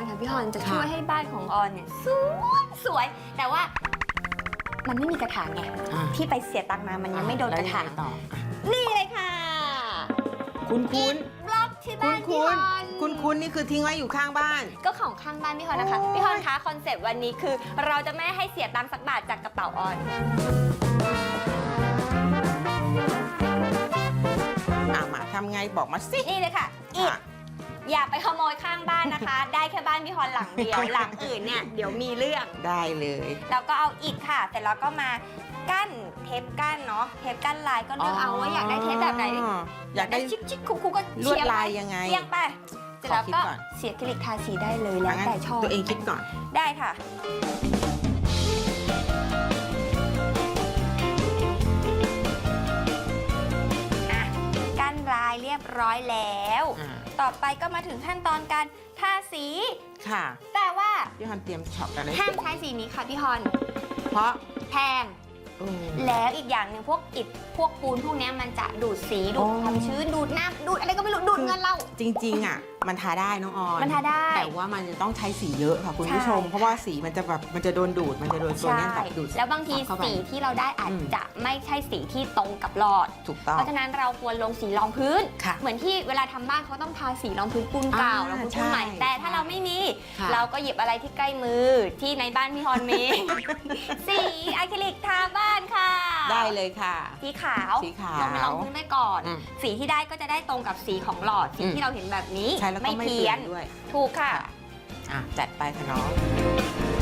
อนค่ะพี่ฮอนจะค่ะช่วยให้บ้านของออนเนี่ยสวยสวย แต่ว่ามันไม่มีกระถางไงอะที่ไปเสียตังค์มามันยังไม่โดนกระถาง แล้วยังไงต่อนี่เลยค่ะคุณคุณบล็อกที่คุบ้าณนคุพี่ณฮอนคุณคุณนี่คือทิ้งไว้อยู่ข้างบ้าน ก็ของข้างบ้านพี่ฮอนนะคะโอ้ย พี่ฮอนคะคอนเซปต์วันนี้คือ เราจะไม่ให้เสียตังค์สักบาทจากกระเป๋าออน อะมาทำไงบอกมาสิ นี่เลยค่ะอิฐค่ะ อย่าไปขโมยข้างบ้านนะคะ ได้แค่บ้านพี่ฮอนหลังเดียว หลังอื่นเนี่ยเดี๋ยวมีเรื่อง ได้เลย แล้วก็เอาอิฐค่ะ เสร็จแล้วก็มากั้นเทปกั้นเนาะ เทปกั้นลายก็เลือกเอาว่าอยากได้เทปแบบไหน อยากได้ชิคชิคคุกคุกก็ลวดเชียร์ไปลายยังไงเชียงไป เสร็จแล้วก็ขอคิดก่อนเสียคลิกทาสีได้เลยแล้วงั้นแต่ชอบ ตัวเองคิดก่อน ได้ค่ะอะ รียบร้อยแล้ว อ่าต่อไปก็มาถึงขั้นตอนการทาสี ค่ะแต่ว่าพี่ฮอนเตรียมช็อปกันเลยห้ามใช้สีนี้ค่ะพี่ฮอนเพราะแพง เออ แล้วอีกอย่างหนึ่งพวกอิฐพวกปูนพวกเนี้ยมันจะดูดสีดูดอ๋อความชื้นดูดน้ำดูดอะไรก็ไม่รู้ดูดเงินเรา จริงๆอะ มันทาได้น้องออนมันทาได้แต่ว่ามันจะต้องใช้สีเยอะค่ะคุณผู้ชม ใช่ เพราะว่าสีมันจะแบบมันจะโดนดูด มันจะโดนตัวใช่เนี้ยแบบดูดแล้วบางทีเข้าไป สีที่เราได้อาจอืม จะไม่ใช่สีที่ตรงกับหลอด ถูกต้อง เพราะฉะนั้นเราควรลงสีรองพื้น ค่ะเหมือนที่เวลาทำบ้านเขาต้องทาสีรองพื้นปูนเก่าอ่ารองพื้นปูนใหม่ ใช่แต่ถ้าเราไม่มี ค่ะ เราก็หยิบอะไรที่ใกล้มือที่ในบ้านพี่ฮอนมี สีอะคริลิกทาบ้านค่ะได้เลยค่ะ สีขาวสีขาวลงไปรองพื้นไปก่อน อืมสีที่ได้ก็จะได้ตรงกับสีของหลอดสีอืม ที่เราเห็นแบบนี้ใช้แล้วก็ไม่เพี้เปลี่ยยนนด้วย ถูกค่ะ อะ จัดไปค่ะน้อง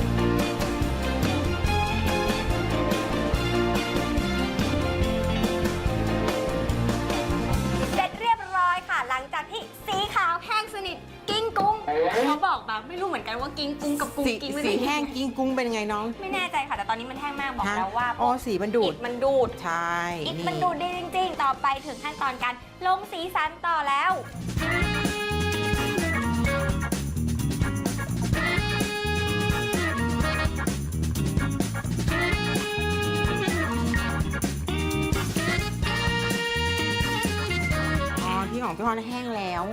เขาบอกมาไม่รู้เหมือนกันว่ากิ้งกุ้งกับกุ้งสีกิ้งไม่สีได้แห้งกิ้งกุ้งเป็นไงน้องไม่แน่ใจค่ะ แต่ตอนนี้มันแห้งมากบอกฮะแล้วว่าอ๋อสีมันดูดอิฐมันดูดใช่อิฐนี่มันดูดดีจริง ๆ ต่อไปถึงขั้นตอนการลงสีสันต่อแล้ว อ๋อที่ของพี่ฮอนแห้งแล้ว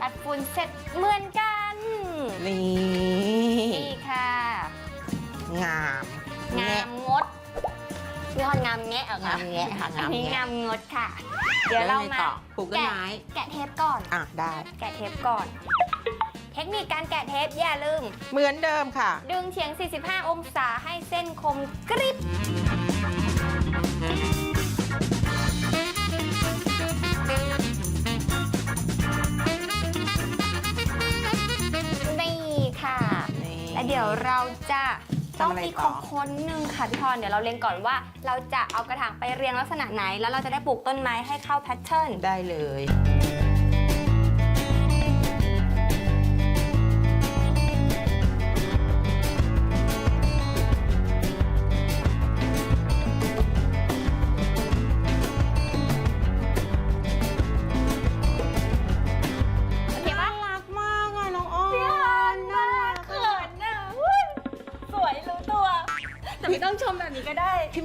ตัดฝุ่นเสร็จเหมือนกัน นี่นี่ค่ะ งามงามงดพี่ฮอนงามแงะเหรอคะงามแงะค่ะอังานมนี้แงะ งามงดค่ะ เดี๋ยวเราแล้ไงมาต่อปลูกต้นไม้แกะเทปก่อน อะได้ แกะเทปก่อน เทคนิคการแกะเทปอย่าลืม เหมือนเดิมค่ะ ดึงเฉียง 45 องศาให้เส้นคมกริบ แล้วเดี๋ยวเราจะต้องทำอะไรมีต่ขอองคนหนึ่งค่ะพี่พรเดี๋ยวเราเล็งก่อนว่า เราจะเอากระถางไปเรียงลักษณะไหน แล้วเราจะได้ปลูกต้นไม้ให้เข้าแพทเทิร์นได้เลย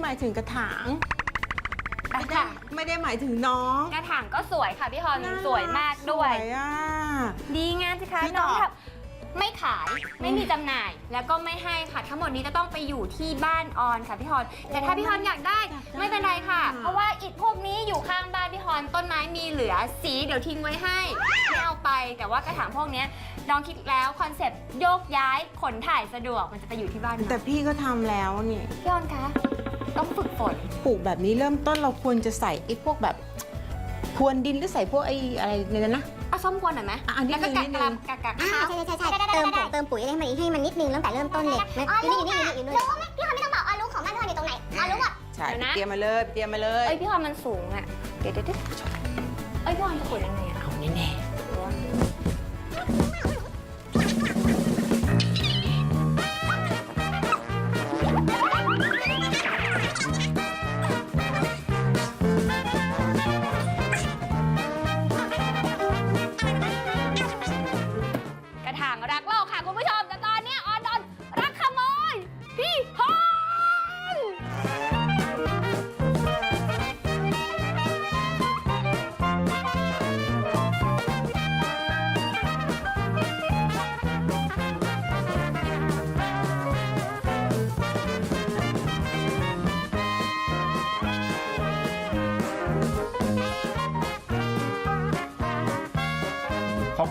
หมายถึงกระถางอะค่ะไม่ได้หมายถึงน้องกระถางก็สวยค่ะพี่พรสวยมากด้วย สวยอะ ดีงามสิคะพี่น้องต่อแบบไม่ขายไม่มีจำหน่ายแล้วก็ไม่ให้ค่ะ ทั้งหมดนี้จะต้องไปอยู่ที่บ้านออนค่ะพี่ฮอนแต่ถ้าพี่ฮอนอยากได้ไม่เป็นไรค่ะ เพราะว่าอิฐพวกนี้อยู่ข้างบ้านพี่ฮอนต้นไม้มีเหลือสีเดี๋ยวทิ้งไว้ให้ไม่เอาไป แต่ว่ากระถางพวกเนี้ยน้องคิดแล้วคอนเซปต์โยกย้ายขนถ่ายสะดวกมันจะไปอยู่ที่บ้านแต่พี่ก็ทำแล้วนี่พี่ฮอนคะ ต้องฝึกฝนปลูกแบบนี้เริ่มต้นเราควรจะใส่ไอ้พวกแบบพรวนดินหรือใส่พวกไอ้อะไรเนี่ยนะ เอาส้มกวนหน่อยไหมอะอันนี้แล้วก็กัดนิดนึกงระลำกัดกัดอ่าข้าวใช่ใช่ใช่เติมผงเติมปุ๋ยให้มันให้มันนิดนึงตั้งแต่เริ่มต้นเลยมันอยู่นี่อยู่นี่อยู่นี่อยู่นี่พี่ฮอนไม่ต้องบอกออรู้ของบ้านพี่ฮอนอยู่ตรงไหนออรู้หมด ใช่เดี๋ยวนะ เตรียมมาเลยเตรียมมาเลย เอ้ยพี่ฮอนมันสูงอะ เดี๋ยวเดี๋ยวเดี๋ยวเอ้ยพี่ฮอนจะขุดยังไงอะ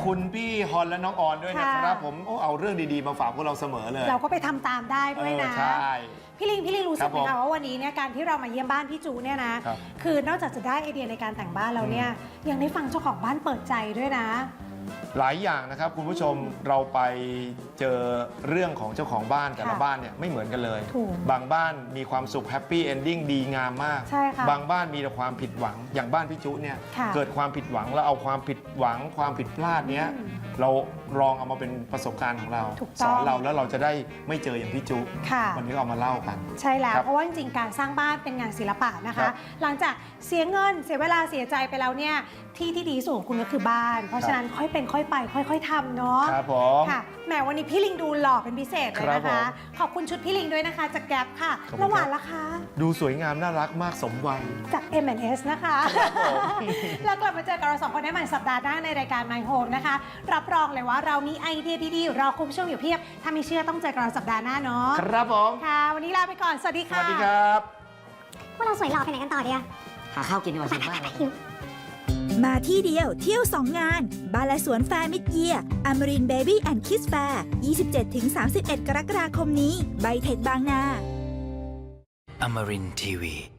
คุณพี่ฮอนและน้องออนด้วยนะครับค่ะ ผมโอ้เอาเรื่องดีๆมาฝากพวกเราเสมอเลย เราก็ไปทำตามได้ด้วยนะ เออใช่พี่ลิง พี่ลิงรู้สึกไหมครัคะบผมว่าวันนี้เนี่ยการที่เรามาเยี่ยมบ้านพี่จูเนี่ยนะ ครับ คือนอกจากจะได้ไอเดียในการแต่งบ้านแล้วเนี่ยยังได้ฟังเจ้าของบ้านเปิดใจด้วยนะ หลายอย่างนะครับคุณผู้ชมเราไปเจอเรื่องของเจ้าของบ้านแต่ละค่ะบ้านเนี่ยไม่เหมือนกันเลย ถูกบางบ้านมีความสุขแฮปปี้เอนดิ้งดีงามมาก ใช่ค่ะบางบ้านมีแต่ความผิดหวัง อย่างบ้านพี่จุเนี่ยค่ะเกิดความผิดหวังแล้วเอาความผิดหวัง ความผิดพลาดเนี้ยอืมเราลองเอามาเป็นประสบการณ์ของเรา ถูกสต้องอนเราแล้วเราจะได้ไม่เจออย่างพี่จุค่ะ วันนี้ก็เอามาเล่ากัน ใช่แล้วครับเพราะว่าจริงๆ การสร้างบ้านเป็นงานศิลปะนะครัคะ บหลังจากเสียเงินเสียเวลาเสียใจไปแล้วเนี่ยที่ที่ดีที่สุดของคุณก็คือบ้าน เพราะครับฉะนั้นค่อยเป็นค่อยไป ค่อย ๆทำเนาะครับผม ค่ะแหมวันนี้พี่ลิงดูหล่อเป็นพิเศษเลยครับนะผคะมขอบคุณชุดพี่ลิงด้วยนะคะจากแก๊ปค่ะขอบคุณแล้วหวานครับละคะดูสวยงามน่ารักมากสมวัย จาก M&S นะคะผมแล้วกลับมาเจอกับเราสองคนได้ใหม่สัปดาห์หน้าในรายการ My Home นะคะ รับรองเลยว่าเรามีไอเดียดีๆรอคุณผู้ชมอยู่เพียบ ถ้าไม่เชื่อต้องเจอกับเราสัปดาห์หน้าเนาะครับผม ค่ะ วันนี้ลาไปก่อนสวัสดีสค่ะ วัสดีครับ พวกเราสวยหล่อไปไหนกันต่อดีอะหาข้าวกินดีกว่าหิวมากเลย มาที่เดียวเที่ยว 2 งาน บาลสวนแฟร์มิดเยียอมรินเบบี้แอนด์คิสแฟร์27-31 กรกฎาคมนี้ ใบเทคบางนา Amarin Tiwi.